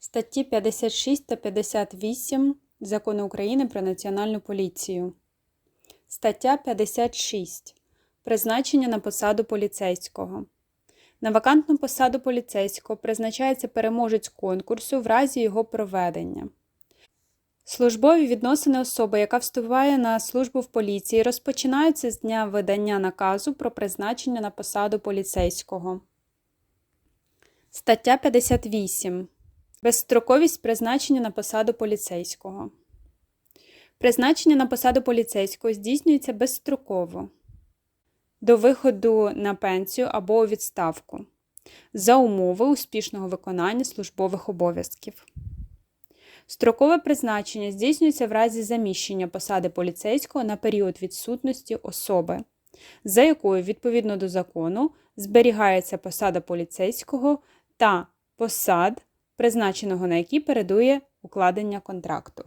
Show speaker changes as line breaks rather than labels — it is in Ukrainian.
Статті 56 та 58 Закону України про Національну поліцію. Стаття 56. Призначення на посаду поліцейського. На вакантну посаду поліцейського призначається переможець конкурсу в разі його проведення. Службові відносини особи, яка вступає на службу в поліції, розпочинаються з дня видання наказу про призначення на посаду поліцейського. Стаття 58. Безстроковість призначення на посаду поліцейського. Призначення на посаду поліцейського здійснюється безстроково до виходу на пенсію або у відставку за умови успішного виконання службових обов'язків. Строкове призначення здійснюється в разі заміщення посади поліцейського на період відсутності особи, за якою відповідно до закону зберігається посада поліцейського та посад, призначеного на які передує укладення контракту.